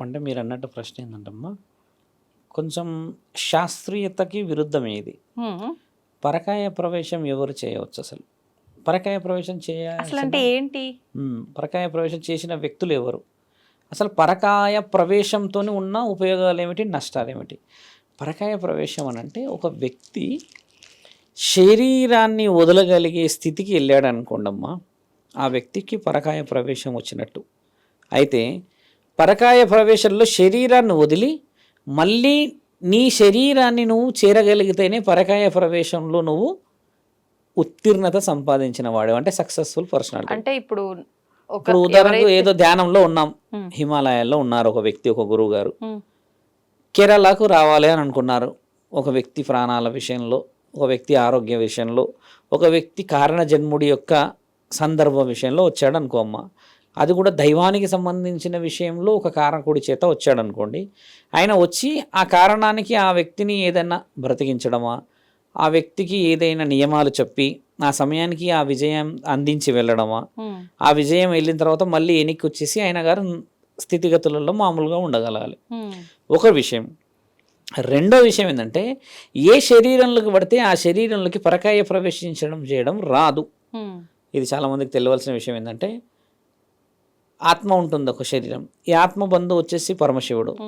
అంటే మీరు అన్నట్టు ప్రశ్న ఏంటంటమ్మా కొంచెం శాస్త్రీయతకి విరుద్ధమే ఇది. హ్మ్. పరకాయ ప్రవేశం ఎవరు చేయవచ్చు అసలు? పరకాయ ప్రవేశం అసలు అంటే ఏంటి? పరకాయ ప్రవేశం చేసిన వ్యక్తులు ఎవరు? అసలు పరకాయ ప్రవేశంతో ఉన్న ఉపయోగాలు ఏమిటి నష్టాలు ఏమిటి పరకాయ ప్రవేశం అని అంటే ఒక వ్యక్తి శరీరాన్ని వదలగలిగే స్థితికి వెళ్ళాడు అనుకోండమ్మా ఆ వ్యక్తికి పరకాయ ప్రవేశం వచ్చినట్టు. అయితే పరకాయ ప్రవేశంలో శరీరాన్ని వదిలి మళ్ళీ నీ శరీరాన్ని నువ్వు చేరగలిగితేనే పరకాయ ప్రవేశంలో నువ్వు ఉత్తీర్ణత సంపాదించిన వాడు అంటే సక్సెస్ఫుల్ పర్సనాలిటీ అంటే ఇప్పుడు ఇప్పుడు ఉదాహరణకు ఏదో ధ్యానంలో ఉన్నాం. హిమాలయాల్లో ఉన్నారు ఒక వ్యక్తి ఒక గురువు గారు కేరళకు రావాలి అని అనుకున్నారు. ఒక వ్యక్తి ప్రాణాల విషయంలో ఒక వ్యక్తి ఆరోగ్య విషయంలో ఒక వ్యక్తి కారణ జన్ముడి యొక్క సందర్భ విషయంలో వచ్చాడు అనుకో అమ్మ. అది కూడా దైవానికి సంబంధించిన విషయంలో ఒక కారకుడి చేత వచ్చాడు అనుకోండి ఆయన వచ్చి ఆ కారణానికి ఆ వ్యక్తిని ఏదైనా బ్రతికించడమా ఆ వ్యక్తికి ఏదైనా నియమాలు చెప్పి ఆ సమయానికి ఆ విజయం అందించి వెళ్ళడమా ఆ విజయం వెళ్ళిన తర్వాత మళ్ళీ వెనక్కి వచ్చేసి ఆయన గారు స్థితిగతులలో మామూలుగా ఉండగలగాలి. ఒక విషయం. రెండో విషయం ఏంటంటే ఏ శరీరంలోకి పడితే ఆ శరీరంలోకి పరకాయ ప్రవేశించడం చేయడం రాదు. ఇది చాలామందికి తెలియవలసిన విషయం ఏంటంటే ఆత్మ ఉంటుంది ఒక శరీరం. ఈ ఆత్మ బంధు వచ్చేసి పరమశివుడు.